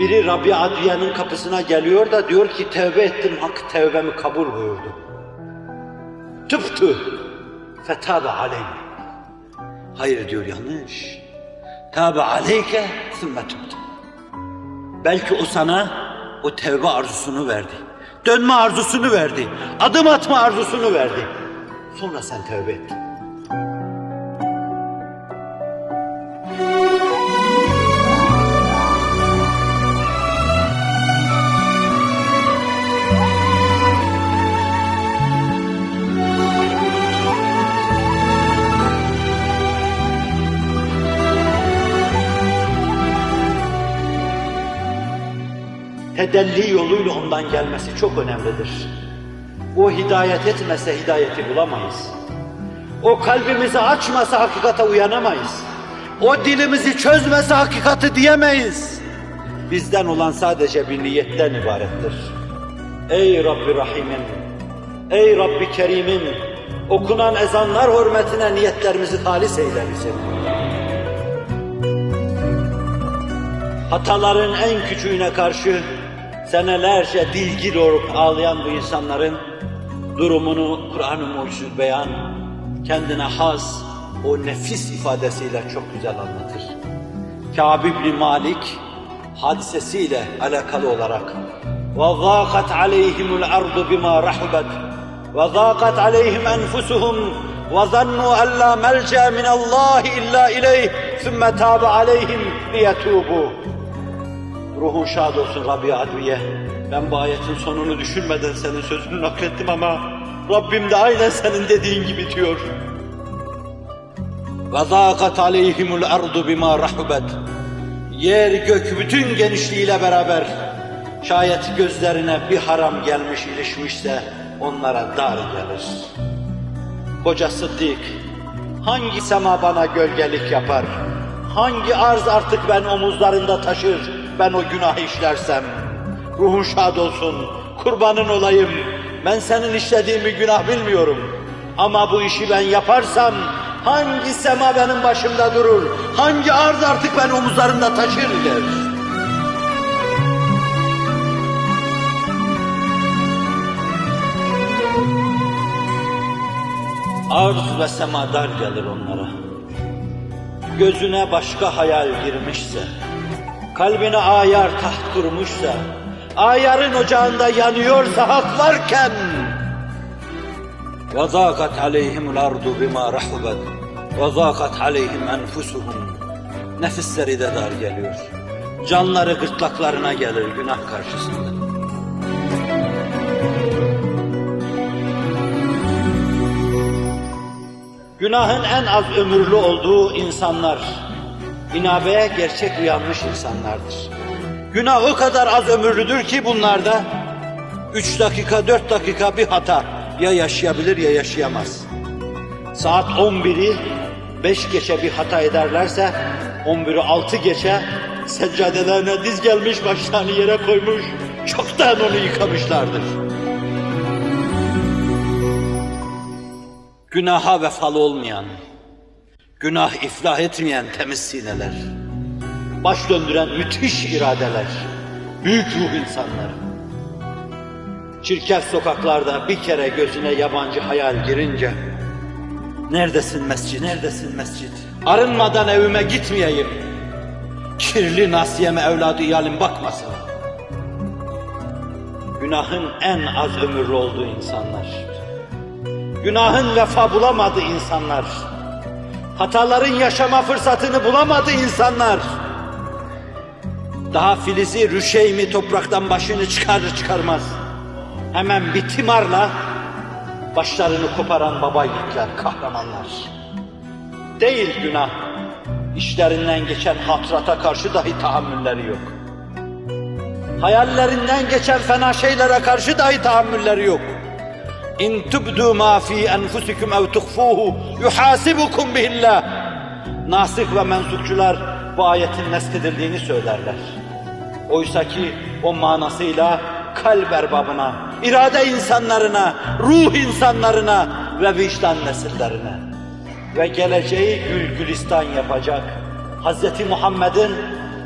Biri Rabbi Adviye'nin kapısına geliyor da diyor ki tevbe ettim, hak tevbemi kabul buyurdu. Tıptı, fetabe aleyh. Hayır diyor yanlış. Tabe aleyke sümme tüptü. Belki o sana o tevbe arzusunu verdi. Dönme arzusunu verdi. Adım atma arzusunu verdi. Sonra sen tevbe ettin. Tedelli yoluyla ondan gelmesi çok önemlidir. O hidayet etmese hidayeti bulamayız. O kalbimizi açmasa hakikate uyanamayız. O dilimizi çözmese hakikati diyemeyiz. Bizden olan sadece bir niyetten ibarettir. Ey Rabbi Rahim'im, ey Rabbi Kerim'im, okunan ezanlar hürmetine niyetlerimizi halis eyle bizim. Hataların en küçüğüne karşı senelerce dilgir olup ağlayan bu insanların durumunu Kur'an-ı Mucizül Beyan kendine has o nefis ifadesiyle çok güzel anlatır. Kâb ibn Malik hadisesiyle alakalı olarak وَضَاقَتْ عَلَيْهِمُ الْأَرْضُ بِمَا رَحُبَتْ وَضَاقَتْ عَلَيْهِمْ أَنْفُسُهُمْ وَظَنُّوا أَنْ لَا مَلْجَأَ مِنَ اللّٰهِ إِلَّا إِلَيْهِ ثُمَّ تَابَ عَلَيْهِمْ لِيَتُوبُوا Ruhun şad olsun Rabbi Adviye. Ben bu ayetin sonunu düşünmeden senin sözünü naklettim ama Rabbim de aynen senin dediğin gibi diyor. وَضَاقَتْ عَلَيْهِمُ الْأَرْضُ بِمَا رَحُبَتْ Yer gök bütün genişliğiyle beraber şayet gözlerine bir haram gelmiş ilişmişse onlara dar gelir. Koca Sıddık hangi sema bana gölgelik yapar? Hangi arz artık ben omuzlarında taşır Ben o günah işlersem? Ruhun şad olsun, kurbanın olayım. Ben senin işlediğin bir günah bilmiyorum. Ama bu işi ben yaparsam hangi sema benim başımda durur? Hangi arz artık ben omuzlarımda taşır der. Arz ve sema dar gelir onlara. Gözüne başka hayal girmişse, kalbine ayar taht kurmuşsa, ayarın ocağında yanıyorsa hak varken, وَضَاقَتْ عَلَيْهِمُ الْأَرْضُ بِمَا رَحُبَتْ وَضَاقَتْ عَلَيْهِمْ أَنْفُسُهُمْ Nefisleri de dar geliyor. Canları gırtlaklarına gelir günah karşısında. Günahın en az ömürlü olduğu insanlar, inabeye gerçek uyanmış insanlardır. Günah o kadar az ömürlüdür ki bunlarda, üç dakika, dört dakika bir hata ya yaşayabilir ya yaşayamaz. Saat 11'i beş geçe bir hata ederlerse, 11'i altı geçe seccadelerine diz gelmiş, başlarını yere koymuş, çoktan onu yıkamışlardır. Günaha vefalı olmayan, günah iflah etmeyen temiz sineler, baş döndüren müthiş iradeler, büyük ruh insanlar. Çirkef sokaklarda bir kere gözüne yabancı hayal girince, neredesin mescid, neredesin mescid? Arınmadan evime gitmeyeyim, kirli nasiyeme evladı iyalim bakmasın. Günahın en az ömürlü olduğu insanlar günahın vefa bulamadı insanlar. Hataların yaşama fırsatını bulamadı insanlar. Daha filizi rüşeymi topraktan başını çıkarır çıkarmaz. Hemen bir timarla başlarını koparan baba yiğitler, kahramanlar. Değil günah, işlerinden geçen hatırata karşı dahi tahammülleri yok. Hayallerinden geçen fena şeylere karşı dahi tahammülleri yok. İn tubdu ma fi enfusikum ev tuhfuhu yuhasibukum bihillah. Nasih ve mensupçular bu ayetin neskedildiğini söylerler. Oysa ki o manasıyla kalp erbabına, irade insanlarına, ruh insanlarına ve vicdan nesillerine ve geleceği gül gülistan yapacak Hz. Muhammed'in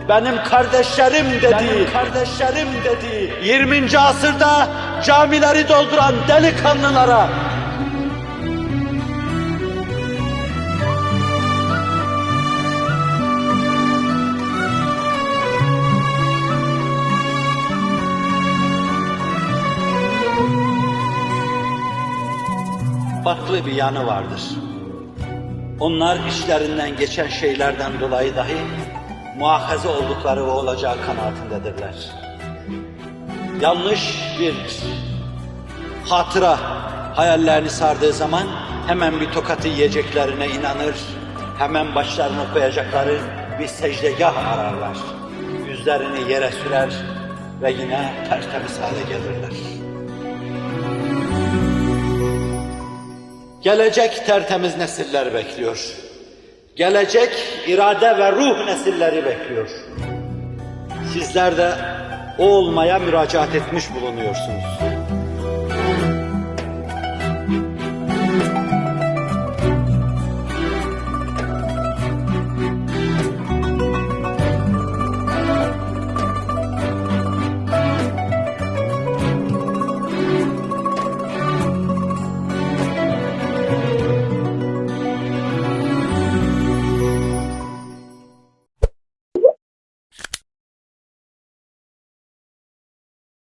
benim kardeşlerim dedi. kardeşlerim dedi. 20. asırda camileri dolduran delikanlılara farklı bir yanı vardır. Onlar işlerinden geçen şeylerden dolayı dahi muahaze oldukları ve olacağı kanaatindedirler. Yanlış bir hatıra hayallerini sardığı zaman hemen bir tokatı yiyeceklerine inanır, hemen başlarına koyacakları bir secdegah ararlar. Yüzlerini yere sürer ve yine tertemiz hale gelirler. Gelecek tertemiz nesiller bekliyor. Gelecek irade ve ruh nesilleri bekliyor. Sizler de olmaya müracaat etmiş bulunuyorsunuz.